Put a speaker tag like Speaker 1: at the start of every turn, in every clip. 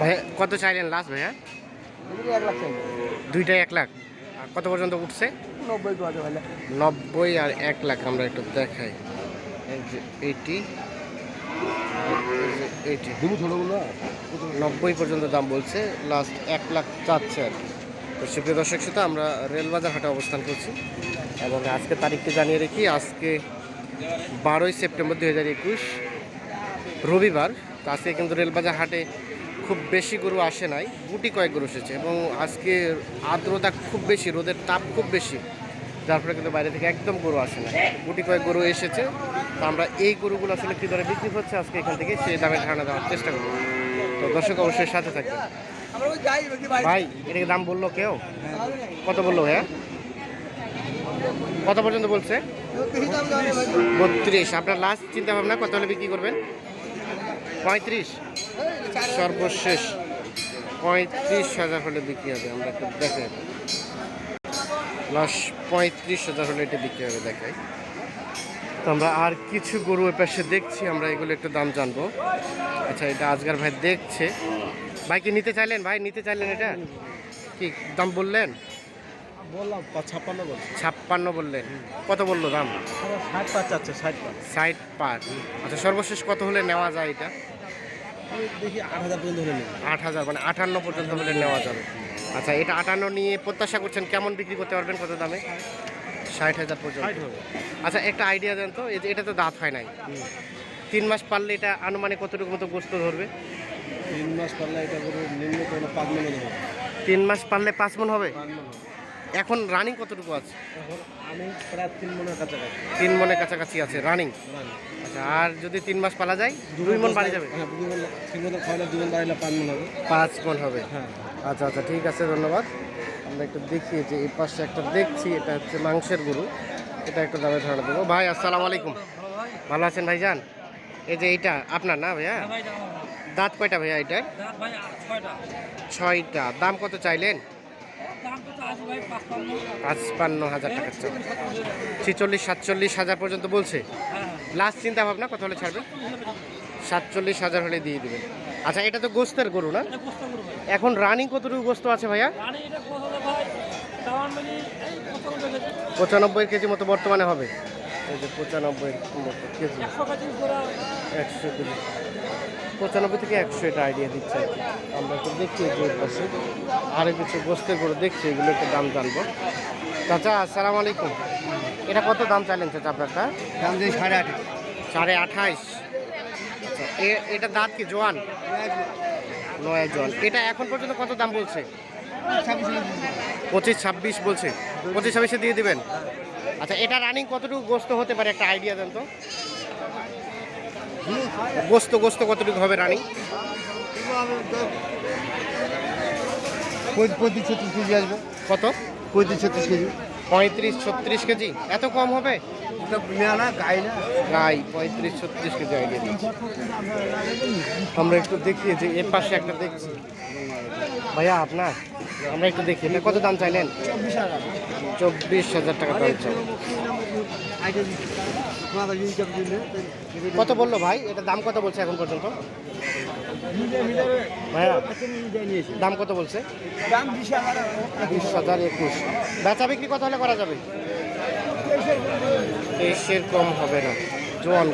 Speaker 1: ভাইয়া কত চাইলেন লাস্ট ভাইয়া
Speaker 2: এক লাখ
Speaker 1: দুইটাই এক লাখ। আর কত পর্যন্ত উঠছে?
Speaker 2: নব্বই
Speaker 1: আর এক লাখ আমরা একটু দেখাই। এইটি এইটি নব্বই পর্যন্ত দাম বলছে লাস্ট এক লাখ চাচ্ছে আর কি। তো সুপ্রিয় দর্শক শ্রোতা আমরা রেলবাজার হাটে অবস্থান করছি। এবং আজকে তারিখটি জানিয়ে রেখি আজকে বারোই সেপ্টেম্বর দুই হাজার একুশ রবিবার। তো আজকে কিন্তু রেলবাজার হাটে খুব বেশি গরু আসে নাই গুটি কয়েক গরু এসেছে এবং আজকে আর্দ্রতা খুব বেশি রোদের তাপ খুব বেশি যার ফলে কিন্তু বাইরে থেকে একদম গরু আসে না গুটি কয়েক গরু এসেছে তো আমরা এই গরুগুলো আসলে কী দরে বিক্রি হচ্ছে আজকে এখান থেকে সেই দামে ধারণা দেওয়ার চেষ্টা করব। তো দর্শক অবশ্যই সাথে থাকবে
Speaker 2: ভাই
Speaker 1: ভাই এটাকে দাম বলল কেউ? কত বলল ভাইয়া? কত পর্যন্ত বলছে? বত্রিশ। আপনার লাস্ট চিন্তা ভাবনা কত হলে বিক্রি করবেন? পঁয়ত্রিশ। সর্বশেষ। পঁয়ত্রিশ হাজার হলে বিক্রি হবে। আমরা একটু দেখাই লাস্ট পঁয়ত্রিশ হাজার হলে এটা বিক্রি হবে, দেখাই। তো আমরা আর কিছু গরু এ পাশে দেখছি, আমরা এগুলো একটু দাম জানব। আচ্ছা এটা আজগার ভাই দেখছে। ভাই কি নিতে চাইলেন? ভাই, নিতে চাইলেন এটা? কি দাম বললেন?
Speaker 2: বললাম ছাপ্পান্ন বল
Speaker 1: ছাপ্পান্ন বললেন। কত বলল দাম?
Speaker 2: ষাট পাঁচ চাচ্ছে ষাট পাঁচ।
Speaker 1: ষাট পার আচ্ছা সর্বশেষ কত হলে নেওয়া যায় এটা?
Speaker 2: দেখি আট হাজার পর্যন্ত হলে
Speaker 1: আট হাজার মানে আটান্ন পর্যন্ত হলে নেওয়া যাবে। আচ্ছা এটা আটান্ন নিয়ে প্রত্যাশা করছেন কেমন বিক্রি করতে পারবেন কত দামে? ষাট হাজার পর্যন্ত। আচ্ছা একটা আইডিয়া দেন তো এটা তো দাঁত হয় নাই। তিন মাস পারলে এটা আনুমানিক কতটুকু মতো গোস্ত ধরবে?
Speaker 2: তিন মাস পারলে এটা করে নিম্ন পাঁচ দেবো
Speaker 1: তিন মাস পারলে পাঁচ মন
Speaker 2: পাঁচ মনে হবে।
Speaker 1: এখন রানিং কতটুকু আছে?
Speaker 2: এখন আমি প্রায় তিন মনের কাছাকাছি।
Speaker 1: তিন মনের কাছাকাছি আছে রানিং আচ্ছা আর যদি তিন মাস পালা যায় দুই মন বাড়ি যাবে?
Speaker 2: হ্যাঁ দুই মন ঠিক মতো খাওয়ালে দুই মন বাড়িলে পাঁচ মন হবে।
Speaker 1: পাঁচ মন হবে?
Speaker 2: হ্যাঁ।
Speaker 1: আচ্ছা আচ্ছা ঠিক আছে ধন্যবাদ। আমরা একটু দেখি যে এই পাশে একটা দেখছি এটা হচ্ছে মাংসের গরু। এটা একটু দামে ধারণা দেবো। ভাই আসসালামু আলাইকুম। ভালো আছেন ভাই যান এই যে এইটা আপনার না ভাইয়া? দাঁত কয়টা ভাইয়া এটা ছয়টা। দাম কত চাইলেন? পাঁচপান্ন হাজার টাকা চাই ছিচল্লিশ সাতচল্লিশ হাজার পর্যন্ত বলছে? লাস্ট চিন্তা ভাবনা কত হলে ছাড়বে? সাতচল্লিশ হাজার হলে দিয়ে দেবেন। আচ্ছা এটা তো গোস্তের গরু না? এখন রানিং কতটুকু গোস্ত আছে ভাইয়া? পঁচানব্বই কেজি। মতো বর্তমানে হবে। এই যে পঁচানব্বই কেজি। একশো কেজি। পঁচানব্বই থেকে একশো এটা আইডিয়া দিচ্ছে। আমরা একটু দেখি যে এর পাশে। আরও কিছু গোস্তের করে দেখছি এগুলো একটু দাম জানব। চাচা আসসালামু আলাইকুম। এটা কত দাম চাইলেন চাচা আপনারটা
Speaker 2: দাম দিই সাড়ে আট
Speaker 1: সাড়ে আঠাইশ আচ্ছা এ- এটা দাঁত কি জোয়ান? নয় জোয়ান। এটা এখন পর্যন্ত কত দাম বলছে? পঁচিশ ছাব্বিশ বলছে। পঁচিশ ছাব্বিশে দিয়ে দিবেন? আচ্ছা এটা রানিং কতটুকু গোস্ত হতে পারে? একটা আইডিয়া দেন তো। গোস্ত গোস্ত কতটুকু হবে রানি?
Speaker 2: পঁয়ত্রিশ ছত্রিশ কেজি আসবে।
Speaker 1: কত?
Speaker 2: পঁয়ত্রিশ ছত্রিশ কেজি।
Speaker 1: পঁয়ত্রিশ ছত্রিশ কেজি? এত কম হবে?
Speaker 2: গাই
Speaker 1: পঁয়ত্রিশ ছত্রিশ কেজি আইডিয়া আমরা একটু দেখি যে এর পাশে একটা দেখছি। ভাইয়া, আপনার? আমরা একটু দেখি কত দাম চাইলেন?
Speaker 2: চব্বিশ হাজার
Speaker 1: টাকা দাম চাই। কত বলল ভাই? এটা দাম কত বলছে এখন পর্যন্ত? ভাইয়া, দাম কত বলছে?
Speaker 2: বিশ হাজার
Speaker 1: একুশ। বেচা বিক্রি কত হলে করা যাবে? তেইশের কম হবে না। জোয়ান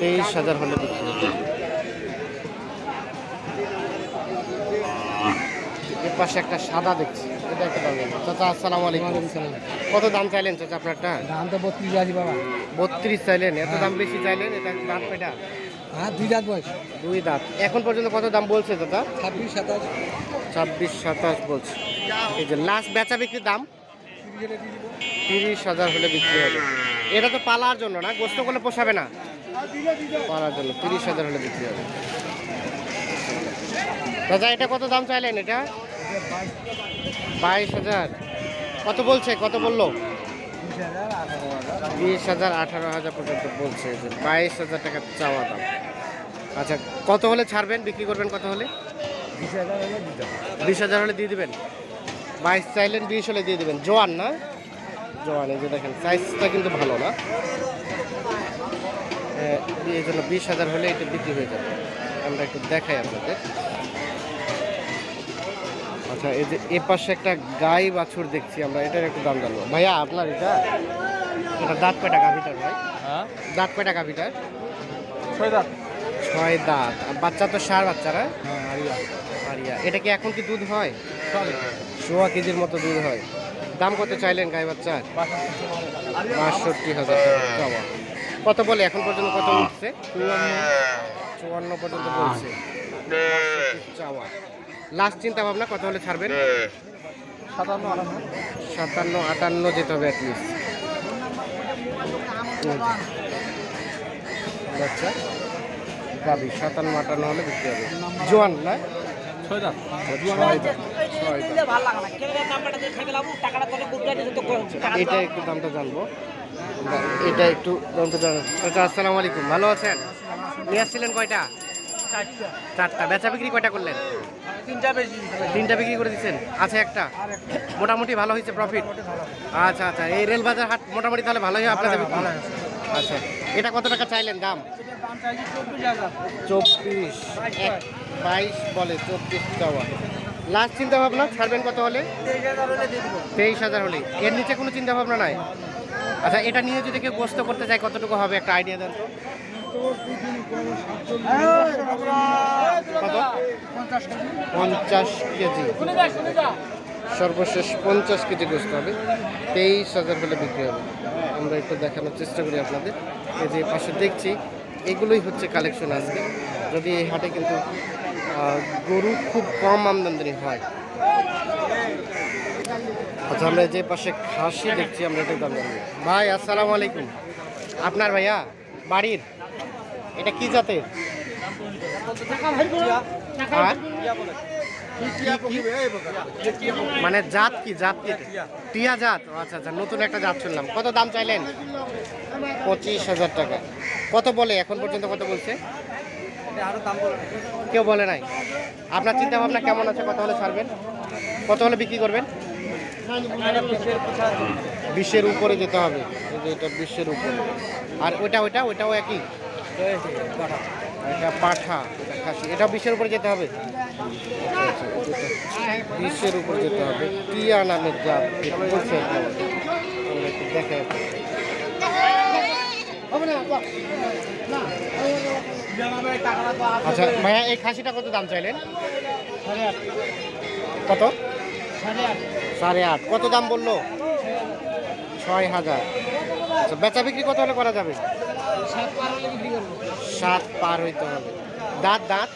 Speaker 1: তেইশ হাজার হলে বিক্রি হবে এর পাশে একটা সাদা দেখছি। এটা একটা জানি। চাচা আসসালামু আলাইকুম। কত দাম চাইলেন চাচা আপনারটা?
Speaker 2: দাম তো বত্রিশ আছে বাবা।
Speaker 1: বত্রিশ চাইলেন। এত দাম বেশি চাইলেন এটা দাঁত পেটা
Speaker 2: হ্যাঁ দুই রাত বয়স।
Speaker 1: দুই দাঁত। এখন পর্যন্ত কত দাম বলছে দাদা
Speaker 2: ছাব্বিশ সাতাশ।
Speaker 1: ছাব্বিশ সাতাশ বলছে। এই যে লাস্ট বেচা বিক্রির দাম? তিরিশ হাজার হলে বিক্রি হবে। এটা তো পালার জন্য না গোস্ত করলে পোষাবে না। পালার জন্য তিরিশ হাজার হলে বিক্রি হবে। দাদা এটা কত দাম চাইলেন এটা? বাইশ হাজার। কত বলছে? কত বলল? বিশ হাজার আঠারো হাজার পর্যন্ত বলছে যে বাইশ হাজার টাকা চাওয়া দাম। আচ্ছা কত হলে ছাড়বেন? বিক্রি করবেন কত হলে?
Speaker 2: বিশ হাজার হলে
Speaker 1: দিয়ে দেবেন। বাইশ চাইলেন, বিশ হলে দিয়ে দেবেন। জোয়ান না? জোয়ান, এই যে দেখেন, সাইজটা কিন্তু ভালো না। এই জন্য বিশ হাজার হলে এটা বিক্রি হয়ে যাবে। আমরা একটু দেখাই আপনাদের। আচ্ছা এই যে এ পাশে একটা গাই বাছুর দেখছি আমরা এটার একটু দাম জানব। ভাইয়া আপনার এটা? এটা দাঁত কয়টা গাভিটার ভাই?
Speaker 2: হ্যাঁ?
Speaker 1: দাঁত কয়টা গাভিটার?
Speaker 2: ছয় দাঁত।
Speaker 1: ছয় দাঁত। আর বাচ্চা তো সার বাচ্চারা
Speaker 2: হ্যাঁ আরিয়া।
Speaker 1: আরিয়া। এটা কি এখন কি দুধ হয়?
Speaker 2: চলে।
Speaker 1: সোয়া কেজির মতো দুধ হয়। দাম কত চাইলেন গাই বাচ্চার? বাষট্টি হাজার টাকা। কত বলে? এখন পর্যন্ত কত উঠছে চুয়ান্ন। পর্যন্ত বলছে। চাওয়া লাস্ট চিন্তা ভাবনা কত হলে ছাড়বেন।
Speaker 2: সাতান্ন আটান্ন।
Speaker 1: সাতান্ন আটান্ন যেতে হবে অ্যাটলিস্ট আচ্ছা। গাবি সাতান্ন আটান্ন হলে বিক্রি হবে। জোয়ান না। এটা একটু দামটা জানব। এটা একটু দামটা জানব। আচ্ছা আসসালামু আলাইকুম। ভালো আছেন? নিয়ে আসছিলেন কয়টা? চারটা। বেচা বিক্রি কয়টা করলেন?
Speaker 2: তিনটা বেশি
Speaker 1: তিনটা বিক্রি করে দিচ্ছেন। আছে একটা? মোটামুটি ভালো হয়েছে প্রফিট আচ্ছা আচ্ছা। এই রেলবাজার হাট মোটামুটি তাহলে ভালোই হয় আপনাদের? আচ্ছা। এটা কত টাকা চাইলেন দাম? চব্বিশ বাইশ বলে চব্বিশ চাওয়া লাস্ট চিন্তা ভাবনা ছাড়বেন কত হলে? তেইশ হাজার হলে এর নিচে কোনো চিন্তা ভাবনা নাই? আচ্ছা এটা নিয়ে যদি কেউ গোস্ত করতে চায় কতটুকু হবে? একটা আইডিয়া দেন তো। পঞ্চাশ কেজি। সর্বশেষ পঞ্চাশ কেজি গোস্ত হবে। তেইশ হাজার হলে বিক্রি হবে। আমরা একটু দেখানোর চেষ্টা করি আপনাদের। এই যে পাশে দেখছি, এগুলোই হচ্ছে কালেকশন আজকে। যদি এই হাটে কিন্তু গরু খুব কম আমদানি হয়। আচ্ছা আমরা যে পাশে খাসি দেখছি, আমরা একটু দাম ভাই, আসসালামু আলাইকুম। আপনার ভাইয়া, বাড়ির? এটা কি জাতের? মানে জাত কি? জাত কি? টিয়া জাত? আচ্ছা আচ্ছা নতুন একটা জাত শুনলাম। কত দাম চাইলেন? পঁচিশ হাজার টাকা। কত বলে? এখন পর্যন্ত কত বলছে? কেউ বলে নাই। আপনার চিন্তা ভাবনা কেমন আছে? কত হলে ছাড়বেন? কত হলে বিক্রি করবেন? বিশের উপরে যেতে হবে। এটা বিশের উপরে। আর ওইটা ওইটা, ওইটাও একই? এটা পাঠা, এটা খাসি। এটা বিশের উপরে যেতে হবে? বিশের উপরে যেতে হবে। টিয়া নামের জাত বলছে আপনাদের। আচ্ছা ভাইয়া, এই খাসিটা কত দাম চাইলেন? কত? সাড়ে আট। কত দাম বলল? ছয় হাজার। আচ্ছা বেচা বিক্রি কত হলে করা যাবে? সাত পার হইতে হবে। দাঁত দাঁত?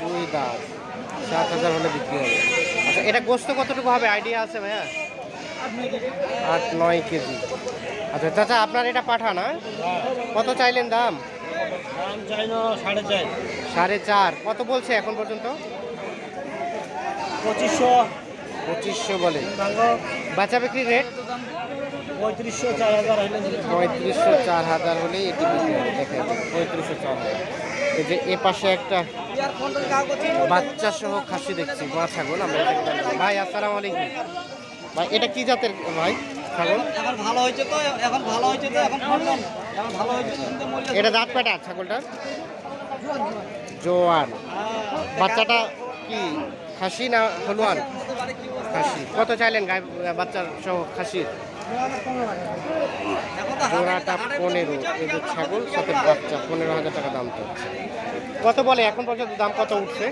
Speaker 1: দুই দাঁত। সাত হাজার হলে বিক্রি হবে। আচ্ছা এটা গোস্ত কতটুকু হবে? আইডিয়া আছে ভাইয়া? আট নয় কেজি। আচ্ছা চাচা আপনার এটা পাঠা না? কত চাইলেন দাম?
Speaker 2: সাড়ে চার।
Speaker 1: সাড়ে চার। কত বলছে এখন পর্যন্ত?
Speaker 2: পঁচিশশো।
Speaker 1: পঁচিশশো বলে। বাচ্চা বিক্রি রেট
Speaker 2: পঁয়ত্রিশশো চার হাজার হলে
Speaker 1: পঁয়ত্রিশশো চার হাজার হলেই এটি হবে দেখেন পঁয়ত্রিশশো চার হাজার। এই যে এ পাশে একটা বাচ্চা সহ খাসি দেখছি মা ছাগল আমরা। ভাই আসসালামু আলাইকুম। ভাই এটা কি জাতের ভাই ছাগল?
Speaker 2: এখন ভালো হয়েছে তো এখন ভালো হয়েছে তো এখন এখন ভালো হয়েছে
Speaker 1: এটা দাঁত কয়টা ছাগলটা জোয়ান। বাচ্চাটা কি খাসি না হলুয়ান? খাসি। কত চাইলেন গায়ে বাচ্চা সহ খাসির? জোড়াটা পনেরো এই যে ছাগল সাথে বাচ্চা পনেরো হাজার টাকা দাম তো। কত বলে? এখন পর্যন্ত দাম কত উঠছে?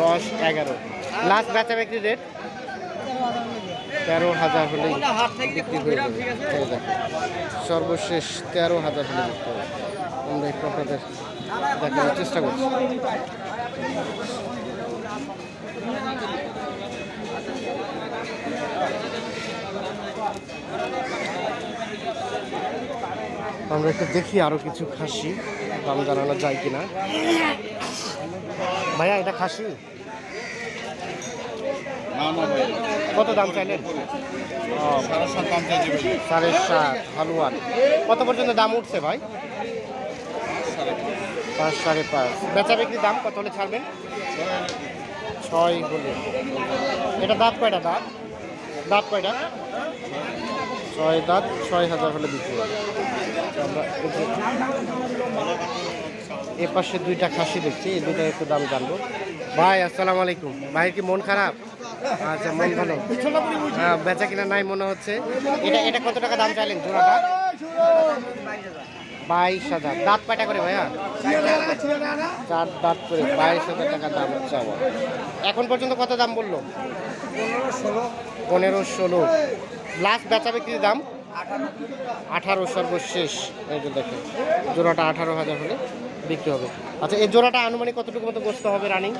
Speaker 1: দশ এগারো। লাস্ট বেচা বিক্রি রেট তেরো হাজার হলেই বিক্রি হয়ে যাবে। সর্বশেষ তেরো হাজার হলে বিক্রি হবে। আমরা একটু আপনাদের দেখানোর চেষ্টা করছি। আমরা একটু দেখি আরও কিছু খাসি। দাম জানানো যায় কিনা। ভাইয়া এটা খাসি? কত দাম চাইলেন? সাড়ে সাত হালুয়ান কত পর্যন্ত দাম উঠছে ভাই? পাঁচ সাড়ে পাঁচ। বেচা বিক্রির দাম কত হলে ছাড়বেন? ছয় হলে। এটা দাঁত কয়টা দাঁত? দাঁত কয়টা? ছয় দাঁত ছয় হাজার হলে বিক্রি হবে। আমরা এ পাশে দুইটা খাসি দেখছি, এই দুইটা একটু দাম জানব। ভাই, আসসালামু আলাইকুম। ভাই কি মন খারাপ? আচ্ছা মন ভালো। হ্যাঁ বেচা কিনা নাই মনে হচ্ছে। এটা এটা কত টাকা দাম চাইলেন? জোড়াটা? বাইশ হাজার। দাঁত পাটা করে, ভাইয়া? চার দাঁত করে, বাইশ হাজার টাকা দাম চাওয়া এখন পর্যন্ত কত দাম বলল? পনেরো ষোলো। লাস্ট বেচা বিক্রির দাম? আঠারো। সর্বশেষ। এই যে দেখেন জোড়াটা আঠারো হাজার হলে বিক্রি হবে। আচ্ছা এই জোড়াটা আনুমানিক কতটুকু মতো গোস্ত হবে রানিং?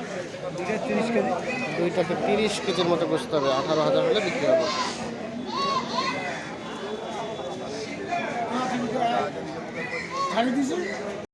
Speaker 2: তিরিশ কেজি।
Speaker 1: দুইটাতে তিরিশ কেজির মতো গোস্ত হবে আঠারো হাজার হলে বিক্রি হবে।
Speaker 2: ছাড়ি